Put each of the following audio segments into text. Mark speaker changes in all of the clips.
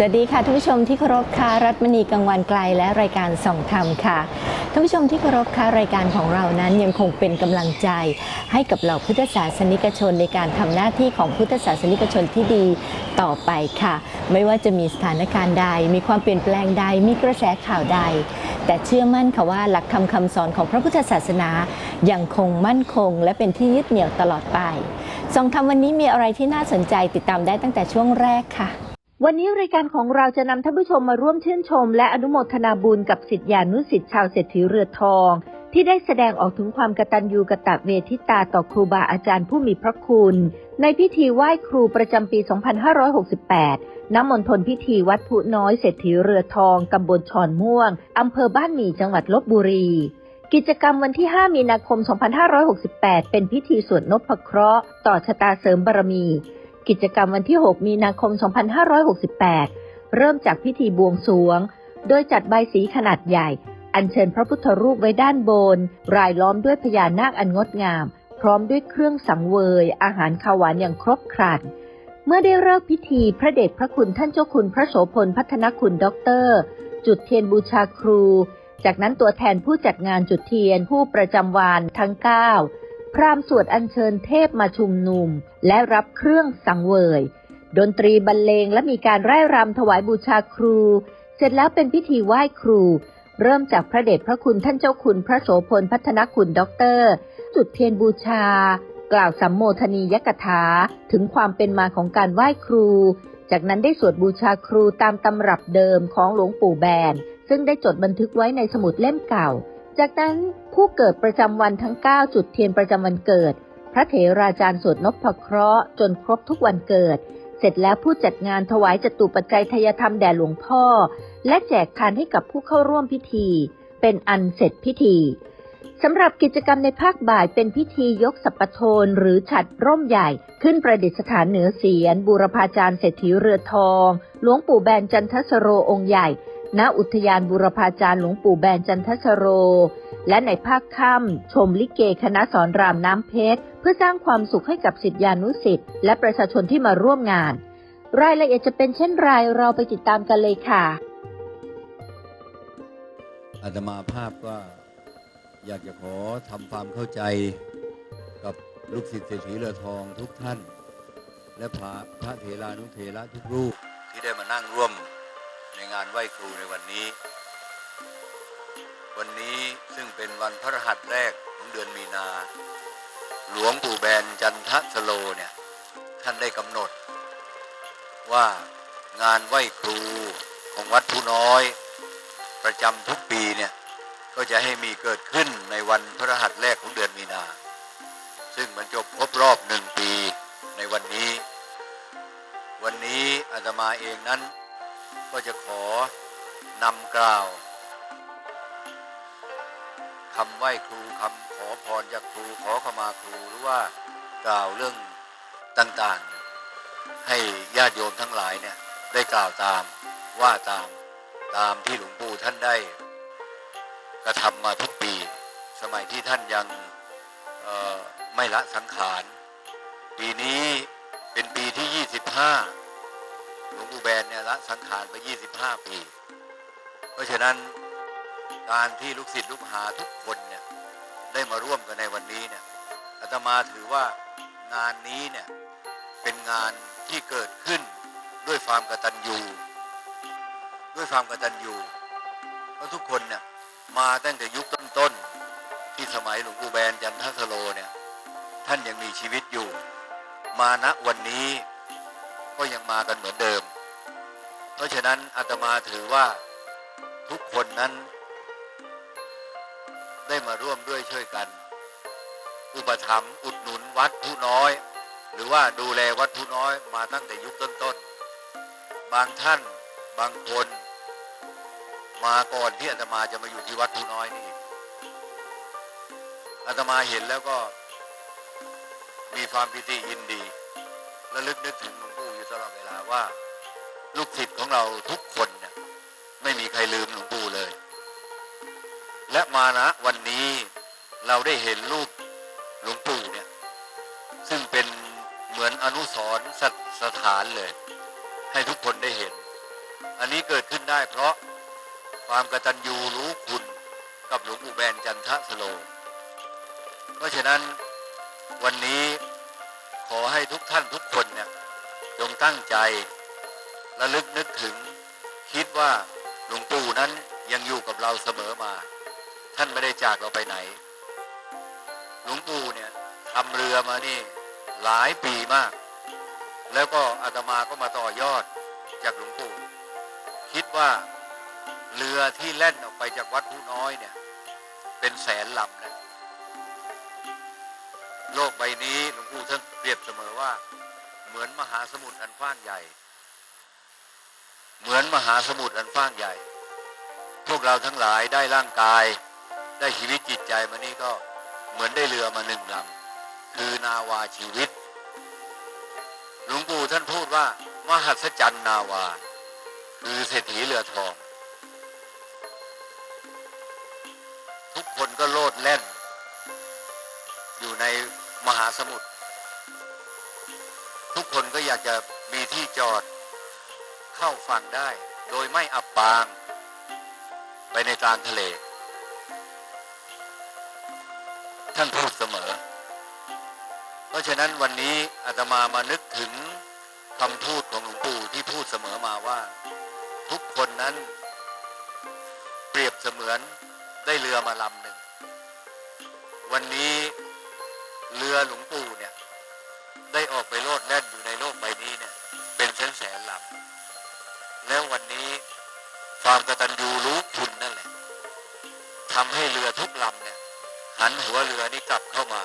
Speaker 1: สวัสดีค่ะท่านผู้ชมที่เคารพค่ะรัตมณีกังวันไกลและรายการส่องธรรมค่ะท่านผู้ชมที่เคารพค่ะรายการของเรานั้นยังคงเป็นกำลังใจ ให้กับเหล่าพุทธศาสนิกชนในการทำหน้าที่ของพุทธศาสนิกชนที่ดีต่อไปค่ะ ไม่ว่าจะมีสถานการณ์ใด มีความเปลี่ยนแปลงใดมีกระแสข่าวใด แต่เชื่อมั่นค่ะว่าหลักธรรมคำสอนของพระพุทธศาสนายังคงมั่นคง และเป็นที่ยึดเหนี่ยวตลอดไปส่องธรรมวันนี้มีอะไรที่น่าสนใจติดตามได้ตั้งแต่ช่วงแรกค่ะ วันนี้รายการของเราจะนำท่านผู้ชมมาร่วมชื่นชม และอนุโมทนาบุญกับสิทธิานุสิทธิ์ชาวเศรษฐีเรือทอง ที่ได้แสดงออกถึงความกตัญญูกะตะเวทิตาต่อครูบาอาจารย์ผู้มีพระคุณ ในพิธีไหว้ครูประจำปี 2568 ณ มณฑลพิธีวัดผู้น้อยเศรษฐีเรือทองตำบลชอนม่วงอำเภอบ้านหมี่จังหวัดลบบุรี กิจกรรมวันที่ 5 มีนาคม 2568 เป็นพิธีสวดนพเคราะห์ ต่อชะตาเสริมบารมี กิจกรรมวันที่ 6 มีนาคม 2568 เริ่มจากพิธีบวงสรวง โดยจัดใบสีขนาดใหญ่ อัญเชิญพระพุทธรูปไว้ด้านบน รายล้อมด้วยพญานาคอันงดงาม พร้อมด้วยเครื่องสังเวย อาหารขาวหวานอย่างครบครัน เมื่อได้เลิกพิธีพระเดชพระคุณท่านเจ้าคุณพระโสพลพัฒนคุณด็อกเตอร์ จุดเทียนบูชาครู จากนั้นตัวแทนผู้จัดงานจุดเทียนผู้ประจำวานทั้ง 9 พราหมณ์สวดอัญเชิญเทพมาชุมนุม และรับเครื่องสังเวย ดนตรีบรรเลงและมีการไร่รำถวายบูชาครู เสร็จแล้วเป็นพิธีไหว้ครู เริ่มจากพระเดชพระคุณท่านเจ้าคุณพระโสพลพัฒนคุณด็อกเตอร์จุดเทียนบูชา กล่าวสัมโมทนียกถาถึงความเป็นมาของการไหว้ครู จากนั้นได้สวดบูชาครูตามตำรับเดิมของหลวงปู่แบนซึ่งได้จดบันทึกไว้ในสมุดเล่มเก่า จากนั้นผู้เกิดประจำวันทั้ง 9 จุดเทียนประจำวันเกิด พระเถราจารย์สวดนพเคราะห์จนครบทุกวันเกิด เสร็จแล้วผู้จัดงานถวายจตุปัจจัยทยธรรมแด่หลวงพ่อ และแจกทานให้กับผู้เข้าร่วมพิธี เป็นอันเสร็จพิธีสำหรับกิจกรรมในภาคบ่ายเป็นพิธียกสัปปโทนหรือฉัดร่มใหญ่ ขึ้นประดิษฐานเหนือเสียนบูรพาจารย์เศรษฐีเรือทอง หลวงปู่แบนจันทสโรองค์ใหญ่ ณอุทยานบูรพาจารย์หลวงปู่แบนจันทสโร และในภาคค่ำชมลิเกคณะสอนรามน้ำเพชร เพื่อสร้างความสุขให้กับสิทธิานุสิทธิ์และประชาชนที่มาร่วมงาน รายละเอียดจะเป็นเช่นไรเราไปติดตามกันเลยค่ะ
Speaker 2: อาตมาภาพก็อยากจะขอทำความเข้าใจกับลูกศิษย์เศรษฐีเรือทองทุกท่าน และพระพระเถรานุเถระทุกรูปที่ได้มานั่งร่วม ในงานไหว้ครูในวันนี้ วันนี้ซึ่งเป็นวันพระรหัสแรกของเดือนมีนา หลวงปู่แบนจันทสโลเนี่ยท่านได้กำหนด ว่างานไหว้ครูของวัดผู้น้อย ประจำทุกปีเนี่ยก็จะให้มีเกิดขึ้นในวันพระรหัสแรกของเดือนมีนา ซึ่งมันจบครบรอบหนึ่งปีในวันนี้ วันนี้อาตมาเองนั้น ก็จะขอนำกล่าวคำไหว้ครูคำขอพรจากครูขอขมาครูหรือว่ากล่าวเรื่องต่างๆ ให้ญาติโยมทั้งหลายเนี่ยได้กล่าวตามว่าตามตามที่หลวงปู่ท่านได้ กระทำมาทุกปี สมัยที่ท่านยังไม่ละสังขาร ปีนี้เป็นปีที่ 25 หลวงปู่แบนเนี่ยละสังขารไป 25 ปี เพราะฉะนั้นการที่ลูกศิษย์ลูกหาทุกคนเนี่ยได้มาร่วมกันในวันนี้เนี่ยอาตมาถือว่างานนี้เนี่ยเป็นงานที่เกิดขึ้นด้วยความกตัญญูด้วยความกตัญญูเพราะทุกคนเนี่ยมาตั้งแต่ยุคต้นๆที่สมัยหลวงปู่แบนจันทสโลเนี่ยท่านยังมีชีวิตอยู่ มาณวันนี้ ก็ยังมากันเหมือนเดิม เพราะฉะนั้นอาตมาถือว่าทุกคนนั้น ได้มาร่วมด้วยช่วยกัน อุปถัมภ์อุดหนุนวัดผู้น้อย หรือว่าดูแลวัดผู้น้อยมาตั้งแต่ยุคต้นๆบางท่านบางคน มาก่อนที่อาตมาจะมาอยู่ที่วัดภูน้อยนี่อาตมาเห็นแล้วก็มีความปิติยินดีและลึกนึกถึง ว่าลูกศิษย์ของเราทุกคนเนี่ยไม่มีใครลืมหลวงปู่เลย และมานะวันนี้เราได้เห็นรูปหลวงปู่เนี่ยซึ่งเป็นเหมือนอนุสรณ์สถสถานเลย ให้ทุกคนได้เห็น อันนี้เกิดขึ้นได้เพราะความกตัญญูรู้คุณกับหลวงปู่แบนจันทะสโล เพราะฉะนั้นวันนี้ขอให้ทุกท่านทุกคนเนี่ย จงตั้งใจระลึกนึกถึง คิดว่าหลวงปู่นั้นยังอยู่กับเราเสมอมา ท่านไม่ได้จากเราไปไหน หลวงปู่เนี่ยทำเรือมานี่หลายปีมาก แล้วก็อาตมาก็มาต่อยอดจากหลวงปู่ คิดว่าเรือที่แล่นออกไปจากวัดผู้น้อยเนี่ย เป็นแสนลำนะ โลกใบนี้หลวงปู่ท่านเปรียบเสมอว่า เหมือนมหาสมุทรอันกว้างใหญ่ เหมือนมหาสมุทรอันกว้างใหญ่ พวกเราทั้งหลายได้ร่างกาย ได้ชีวิตจิตใจมานี่ก็เหมือนได้เรือมาหนึ่งลำคือนาวาชีวิต หลวงปู่ท่านพูดว่ามหัศจรรย์นาวา คือเศรษฐีเรือทอง ทุกคนก็โลดแล่น อยู่ในมหาสมุทร ทุกคนก็อยากจะมีที่จอดเข้าฝั่งได้ โดยไม่อับปาง ไปในกลางทะเล ท่านพูดเสมอ เพราะฉะนั้นวันนี้อาตมามานึกถึงคำพูดของหลวงปู่ที่พูดเสมอมาว่า ทุกคนนั้น เปรียบเสมือนได้เรือมาลำหนึ่ง วันนี้เรือหลวงปู่เนี่ย ได้ออกไปโลดแล่นอยู่ในโลกใบนี้เนี่ย เป็นแสนแสนลำแล้ววันนี้ความกตัญญูรู้คุณนั่นแหละทำให้เรือทุกลำเนี่ย หันหัวเรือนี้กลับเข้ามา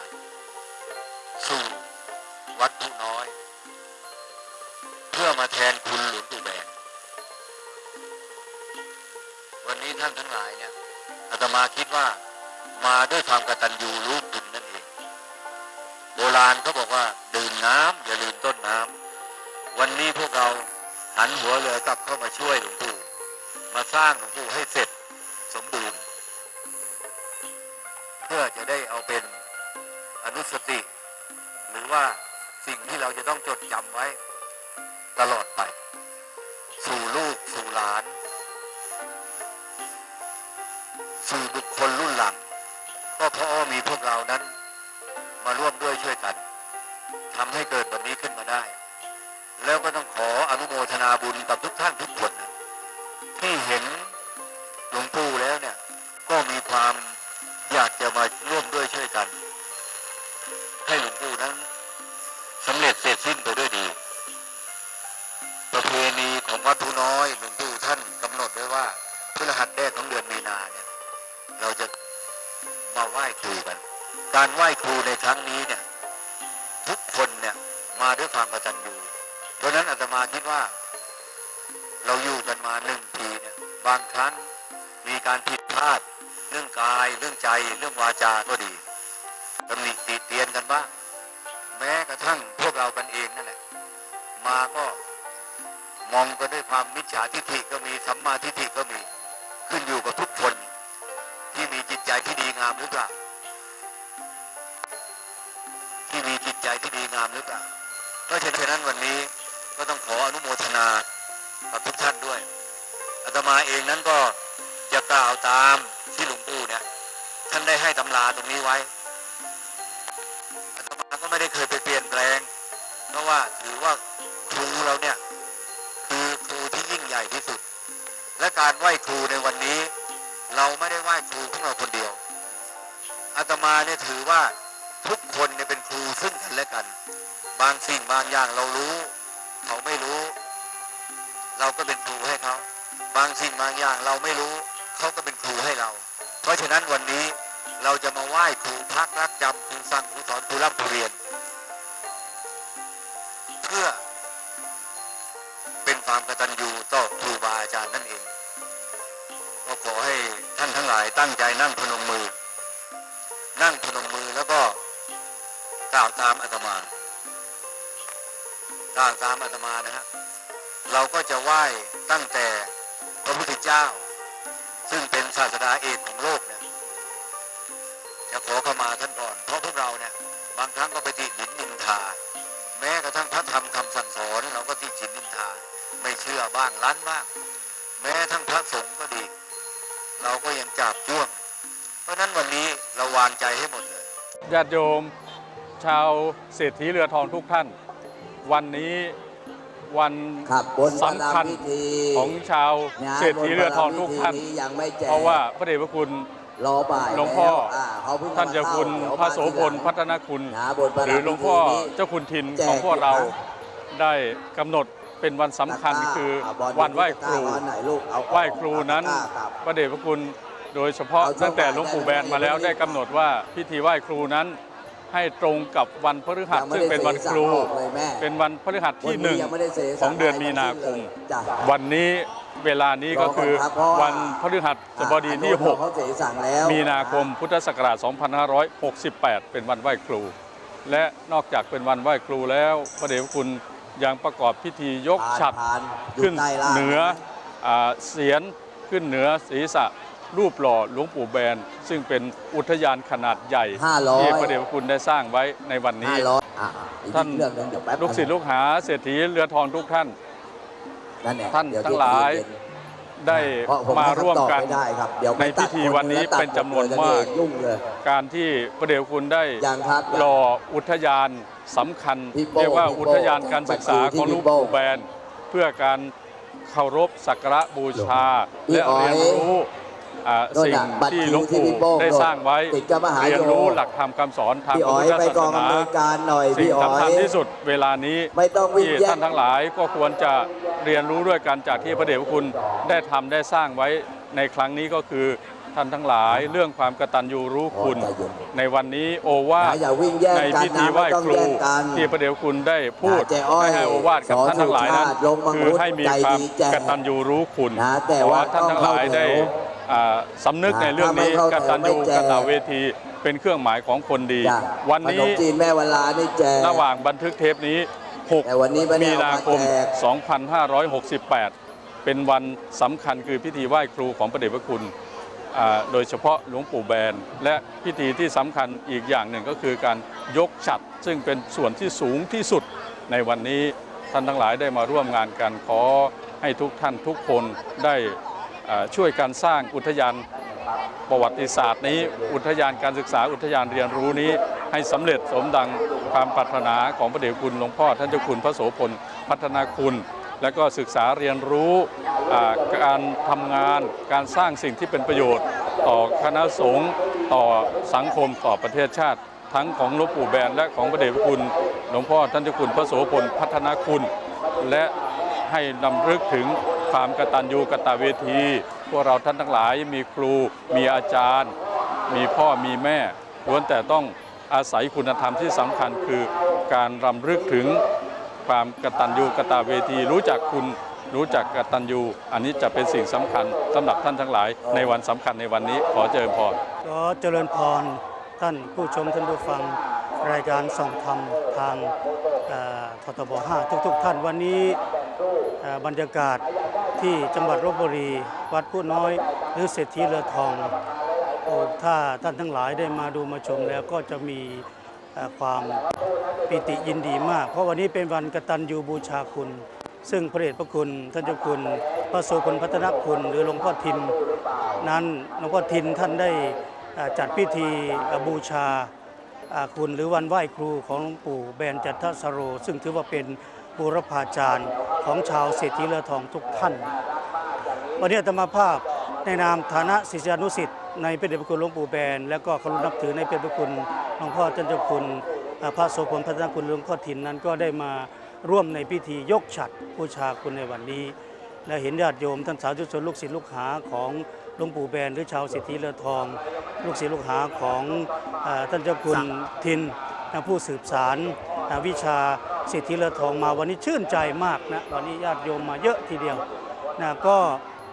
Speaker 2: สู่วัดผู้น้อย เพื่อมาแทนคุณหลวงปู่แบนวันนี้ท่านทั้งหลายเนี่ยอาตมาคิดว่ามาด้วยความกตัญญูรู้คุณ ราณเขาบอกว่า ดื่มน้ำอย่าลืมต้นน้ำวันนี้พวกเราหันหัวเรือกลับเข้ามาช่วยหลวงปู่มาสร้างหลวงปู่ให้เสร็จสมบูรณ์ เพื่อจะได้เอาเป็นอนุสติ หรือว่าสิ่งที่เราจะต้องจดจำไว้ ตลอดไป สู่ลูกสู่หลาน สู่บุคคลรุ่นหลัง ก็เพราะมีพวกเรานั้น มาร่วมด้วยช่วยกันทำให้เกิดวันนี้ขึ้นมาได้ แล้วก็ต้องขออนุโมทนาบุญกับทุกท่านทุกคนนะที่เห็นหลวงปู่แล้วเนี่ยก็มีความอยากจะมา ครูในครั้งนี้เนี่ยทุกคนเนี่ยมาด้วยความกตัญญูเพราะฉะนั้นอาตมาคิดว่า เราอยู่กันมาหนึ่งปีเนี่ยบางครั้งมีการผิดพลาด เรื่องกาย เรื่องใจเรื่องวาจาก็ดีตำหนิติเตียนกันบ้างแม้กระทั่งพวกเรากันเองนั่นแหละมาก็มองกันด้วยความมิจฉาทิฏฐิก็มีสัมมาทิฏฐิก็มีขึ้นอยู่กับทุกคนที่มีจิตใจที่ดีงามหรือเปล่า ที่มีจิตใจที่ดีงามหรือเปล่าเพราะฉะนั้นวันนี้ก็ต้องขออนุโมทนากับทุกท่านด้วยอาตมาเองนั้นก็จะกล่าวตามที่หลวงปู่เนี่ยท่านได้ให้ตำราตรงนี้ไว้อาตมาก็ไม่ได้เคยไปเปลี่ยนแปลง เพราะว่าถือว่าครูเราเนี่ยคือครูที่ยิ่งใหญ่ที่สุด และการไหว้ครูในวันนี้ เราไม่ได้ไหว้ครูของเราคนเดียวอาตมาเนี่ยถือว่า ทุกคนเนี่ยเป็นครูซึ่งกันและกัน บางสิ่งบางอย่างเรารู้ เขาไม่รู้ เราก็เป็นครูให้เขา บางสิ่งบางอย่างเราไม่รู้ เขาก็เป็นครูให้เรา เพราะฉะนั้นวันนี้เราจะมาไหว้ครูพักรักจำครูสั่งครูสอนครูร่ำครูเรียน เพื่อเป็นความกตัญญูต่อครูบาอาจารย์นั่นเองก็ขอให้ท่านทั้งหลายตั้งใจนั่งพนมมือ นั่งพนมมือแล้วก็ กล่าวตามอาตมากล่าวตามอาตมานะฮะเราก็จะไหว้ตั้งแต่พระพุทธเจ้า ซึ่งเป็นศาสดาเอกของโลกเนี่ยจะขอเข้ามาท่านก่อน เพราะพวกเราเนี่ยบางครั้งก็ไปติดหินนินทา แม้กระทั่งพระธรรมคำสั่งสอนเราก็ติดฉินนินทา ไม่เชื่อบ้างล้านบ้าง แม้ทั้งพระสงฆ์ก็ดี เราก็ยังจับจ้วง เพราะฉะนั้นวันนี้เราวางใจให้หมดเลย
Speaker 3: ญาติโยม ชาวเศรษฐีเรือทองทุกท่าน วันนี้วัน
Speaker 4: ครับบน
Speaker 3: สำคัญ
Speaker 4: พิธี
Speaker 3: ของชาวเศรษฐีเรือทองทุกท่าน
Speaker 4: บพิธียังไม่แจก
Speaker 3: เพราะว่าพระเดชพระคุณ
Speaker 4: รอบ่าย
Speaker 3: หลวงพ่อ
Speaker 4: แล้าเขาเพิ่ง
Speaker 3: ท่านเจ้าคุณ
Speaker 4: เข้
Speaker 3: พระโสพล
Speaker 4: เดี๋ยว
Speaker 3: พัฒนคุณ
Speaker 4: นะบนประ
Speaker 3: หรือหลวงพ่อ
Speaker 4: พิธีนี้
Speaker 3: เจ้าคุณทิน
Speaker 4: แจก
Speaker 3: ของพวกเรา
Speaker 4: อีกครั้
Speaker 3: ได้กำหนดเป็นวันสำคัญคือ
Speaker 4: ตะกร้า
Speaker 3: วันไหว้ครู
Speaker 4: ตะกาวันไหนลูกเอา
Speaker 3: ไหว้ครูนั้น
Speaker 4: ตะกร้าครับ
Speaker 3: พระเดชพระคุณโดยเฉพาะ
Speaker 4: เอาช่วง
Speaker 3: ตั้งแต่หลวงปู่แบนมาแล้ว
Speaker 4: บ่ายได้
Speaker 3: ได้กำหนดว่าพิธีไหว้ครูนั้น ให้ตรงกับวันพฤหัส
Speaker 4: ยังไม่
Speaker 3: ซึ่งเป็นวันครู
Speaker 4: ได้เสสั่งออกเลยแม่
Speaker 3: เป็นวันพฤหัสที่
Speaker 4: วั
Speaker 3: หนึ่ง
Speaker 4: ยังไม่ได้เส
Speaker 3: ข
Speaker 4: สั่
Speaker 3: องเดือนมีนาคม
Speaker 4: จ้ะ
Speaker 3: วันนี้เวลานี้ก็คือ
Speaker 4: รอก่อนครับเพราะว่า
Speaker 3: วันพฤหัสบดีที่
Speaker 4: อะเขาเสสั่งแล้ว
Speaker 3: 6มีนาคมพุทธศักราช 2568 เป็นวันไหว้ครู และนอกจากเป็นวันไหว้ครูแล้วพระเดชพระคุณยังประกอบพิธียก
Speaker 4: ผ่าน
Speaker 3: ฉัตร
Speaker 4: ผ่านอยู่
Speaker 3: ขึ้น
Speaker 4: ใต้ล่าง
Speaker 3: เหนืออ่าเสียนขึ้นเหนือศีรษะ รูปหล่อหลวงปู่แบน ซึ่งเป็นอุทยานขนาดใหญ่
Speaker 4: ห้าร้อย
Speaker 3: ที่พระเดชพระคุณได้สร้างไว้ในวันนี้
Speaker 4: ห้าร้อยอะอีก
Speaker 3: ท่าน
Speaker 4: เรื่องหนึงเดี๋ยวแป๊บ
Speaker 3: ลูกศิษย์ลูกหาเศรษฐีเรือทองทุกท่าน
Speaker 4: นั่นแหละ
Speaker 3: ท่าน
Speaker 4: เดี๋ยว
Speaker 3: ทั้งหลาย
Speaker 4: เย็น
Speaker 3: ได้
Speaker 4: ๆเพราะผม
Speaker 3: มา
Speaker 4: ให้
Speaker 3: ร่วม
Speaker 4: คำตอบ
Speaker 3: กัน
Speaker 4: ไม่ได้ครับเดี๋ยว
Speaker 3: ใน
Speaker 4: ไปตัด
Speaker 3: พิธีวันนี้
Speaker 4: คตัด
Speaker 3: เป็นจำนวน
Speaker 4: หดเลย
Speaker 3: มาก
Speaker 4: ยุ่งเลย
Speaker 3: การที่พระเดชพระคุณได้
Speaker 4: ยังครับ
Speaker 3: รออุทยานสำคัญ
Speaker 4: พี่โป้
Speaker 3: เรียกว่า
Speaker 4: พี่โป้
Speaker 3: อุทยานการศึกษาของหลวง
Speaker 4: พี่โป้
Speaker 3: ปู่แบน เพื่อการเคารพสักการะบูชา
Speaker 4: พี่
Speaker 3: และ
Speaker 4: อ๋อย
Speaker 3: เรียนรู้ อ่า
Speaker 4: โน่น
Speaker 3: สิ่ง
Speaker 4: น่ะบัตร
Speaker 3: ที่
Speaker 4: คิว
Speaker 3: หลวง
Speaker 4: ที่
Speaker 3: ปู่
Speaker 4: พี่โป้
Speaker 3: ได้สร้างไว้
Speaker 4: ติดกับมหาโย
Speaker 3: เรียนรู้หลักธรรมคำสอนทาง
Speaker 4: พี่
Speaker 3: พระ
Speaker 4: อ๋อย
Speaker 3: พุทธ
Speaker 4: ไป
Speaker 3: ศาก
Speaker 4: อ
Speaker 3: ส
Speaker 4: ง
Speaker 3: นา
Speaker 4: อำนวยการหน่อย
Speaker 3: สิ่ง
Speaker 4: พี่อ๋อ
Speaker 3: สำคัญ
Speaker 4: ย
Speaker 3: ที่สุดเวลานี้
Speaker 4: ไม่ต้องวิ่ง
Speaker 3: ที่
Speaker 4: แย่
Speaker 3: ท่านทั้งหลายก็ควรจะเรียนรู้ด้วยกันจากที่พระเดชพระคุณได้ทำได้สร้างไว้ในครั้งนี้ก็คือท่านทั้งหลายเรื่องความกตัญญูรู้คุณ
Speaker 4: ใจเย็น
Speaker 3: ในวันนี้โอวาท
Speaker 4: นะอย่าวิ่งแย่ง
Speaker 3: ใน
Speaker 4: กัน
Speaker 3: พิธี
Speaker 4: นะ
Speaker 3: ไหว้
Speaker 4: ไม่ต้อง
Speaker 3: ครู
Speaker 4: แย่งกัน
Speaker 3: ที่พระเดชพระคุณได้พูด
Speaker 4: นะเจ๊อ้อย
Speaker 3: ได้ให้โอวาทกับ
Speaker 4: สอน
Speaker 3: ท่านทั้งหลายนั้น
Speaker 4: สุชาติลงมังคุด
Speaker 3: คือให้มีความ
Speaker 4: ใจดีแจ้ง
Speaker 3: กตัญญูรู้คุณ
Speaker 4: นะแต่
Speaker 3: ขอ
Speaker 4: ว่า
Speaker 3: ท่านทั้งหลาย
Speaker 4: ต้องเข้า
Speaker 3: ได้
Speaker 4: แถว
Speaker 3: อ่า สำนึก
Speaker 4: นะ
Speaker 3: ในเรื่องนี้
Speaker 4: ถ้าไม่
Speaker 3: ก
Speaker 4: เข้าแถว
Speaker 3: ตัญญู
Speaker 4: ไม่แจก
Speaker 3: กตเวที เป็นเครื่องหมายของคนดี
Speaker 4: จ้ะ
Speaker 3: วัน
Speaker 4: ขน
Speaker 3: นี้
Speaker 4: มจีนแม่วันลานี่แจก
Speaker 3: ระหว่างบันทึกเทปนี้
Speaker 4: แต่วันนี้ไม่
Speaker 3: 6
Speaker 4: ได้
Speaker 3: มี
Speaker 4: เอา
Speaker 3: นา
Speaker 4: มา
Speaker 3: คม
Speaker 4: แจก
Speaker 3: 2568 เป็นวันสำคัญคือพิธีไหว้ครูของพระเดชพระคุณอ่าโดยเฉพาะหลวงปู่แบน และพิธีที่สำคัญอีกอย่างหนึ่งก็คือการยกฉัตรซึ่งเป็นส่วนที่สูงที่สุดในวันนี้ท่านทั้งหลายได้มาร่วมงานกันขอให้ทุกท่านทุกคนได้อ่า ช่วยกันสร้างอุทยานประวัติศาสตร์นี้ อุทยานการศึกษาอุทยานเรียนรู้นี้ ให้สำเร็จสมดังความปรารถนาของพระเดชคุณหลวงพ่อท่านเจ้าคุณพระโสพลพัฒนาคุณ และก็ศึกษาเรียนรู้การทำงานการสร้างสิ่งที่เป็นประโยชน์ ต่อคณะสงฆ์ต่อสังคมต่อประเทศชาติ ทั้งของหลวงปู่แบนและของพระเดชคุณหลวงพ่อท่านเจ้าคุณพระโสพลพัฒนาคุณ และให้นำลึกถึง ความกตัญญูกตเวที พวกเราท่านทั้งหลายมีครู มีอาจารย์ มีพ่อมีแม่ล้วนแต่ต้องอาศัยคุณธรรมที่สำคัญคือการรำลึกถึงความกตัญญูกตเวที รู้จักคุณรู้จักกตัญญูอันนี้จะเป็นสิ่งสำคัญสำหรับท่านทั้งหลาย ในวันสำคัญในวันนี้ขอเจริญพร
Speaker 5: ขอเจริญพรท่านผู้ชมท่านผู้ฟังรายการส่องธรรมทางททบ 5 ทุกๆ ท่านวันนี้บรรยากาศ ที่จังหวัดลบบุรี วัดผู้น้อย หรือเศรษฐีเรือทองโอ้ถ้าท่านทั้งหลายได้มาดูมาชมแล้วก็จะมีความปิติยินดีมาก เพราะวันนี้เป็นวันกตัญญูบูชาคุณ ซึ่งพระเดชพระคุณท่านเจ้าคุณ พระโสพลพัฒนคุณ หรือหลวงพ่อทิมนั้นหลวงพ่อทินท่านได้จัดพิธีบูชาคุณหรือวันไหว้ครูของหลวงปู่แบนจันทสโร ซึ่งถือว่าเป็น บูรพาจารย์ของชาวเศรษฐีเรือทองทุกท่าน วันนี้อาตมภาพในนามฐานะศิษยานุศิษย์ในพระเดชพระคุณหลวงปู่แบน และก็เคารพนับถือในพระเดชพระคุณหลวงพ่อท่านเจ้าคุณพระโสพลพัฒนคุณหลวงพ่อทินนั้นก็ได้มาร่วมในพิธียกฉัตรบูชาคุณในวันนี้ และเห็นญาติโยมท่านสาธุชนลูกศิษย์ลูกหาของหลวงปู่แบนหรือชาวสิทธิเรือทอง ลูกศิษย์ลูกหาของอท่านเจ้าคุณทินนผู้สืบสาร วิชาสิทธิเรือทองมาวันนี้ชื่นใจมากนะวันนี้ญาติโยมมาเยอะทีเดียวนะก็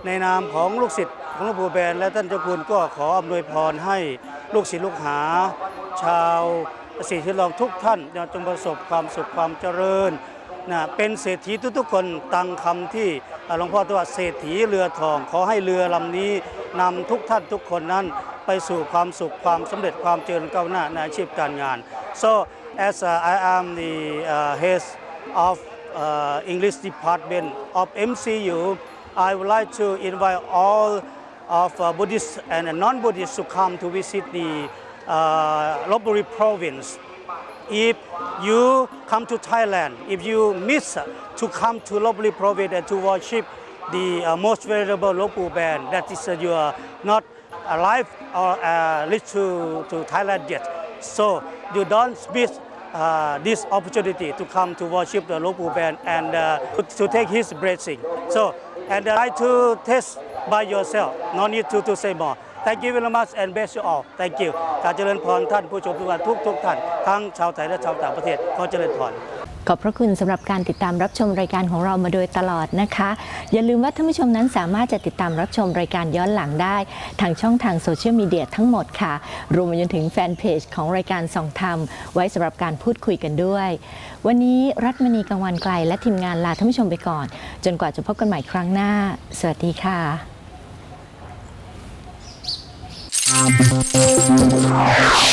Speaker 5: ในนามของลูกศิษย์ของหลวงปู่แบนและท่านเจ้าคุณก็ขออำนวยพรให้ลูกศิษย์ลูกหา ชาวศรีทิลองทุกท่านจงประสบความสุขความเจริญนะเป็นเศรษฐีทุกๆคนตังคำที่หลวงพ่อตรัสเศรษฐีเรือทอง ขอให้เรือลำนี้นำทุกท่านทุกคนนั้น ไปสู่ความสุขความสำเร็จความเจริญก้าวหน้าในอาชีพการงาน so as uh, I am the uh, head of uh, English department of MCU I would like to invite all of Buddhists and non-Buddhists to come to visit the uh, Lopburi province if you come to Thailand, if you miss to come to Lopburi province and to worship the uh, most venerable Lopu Band, that is uh, you are not alive or uh, reach to, to Thailand yet. So you don't miss uh, this opportunity to come to worship the Lopu Band and uh, to, to take his blessing. So and uh, try to test by yourself. No need to, to say more. Thank you very much and bless you all. Thank you. การเจริญพรท่านผู้ชมทุกท่านทุกทุกท่าน ทั้งชาวไทยและชาวต่างประเทศขอเจริญพร
Speaker 6: ข อบพระคุณสำหรับการติดตามรับชมรายการของเรามาโดยตลอดนะคะ อย่าลืมว่าท่านผู้ชมนั้นสามารถจะติดตามรับชมรายการย้อนหลังได้ ทางช่องทางโซเชียลมีเดียทั้งหมดค่ะ รวมไปจนถึงแฟนเพจของรายการส่องธรรม ไว้สำหรับการพูดคุยกันด้วย วันนี้รัฐมณีกังวันไกลและทีมงานลาท่านผู้ชมไปก่อน จนกว่าจะพบกันใหม่ครั้งหน้า สวัสดีค่ะ
Speaker 7: Thank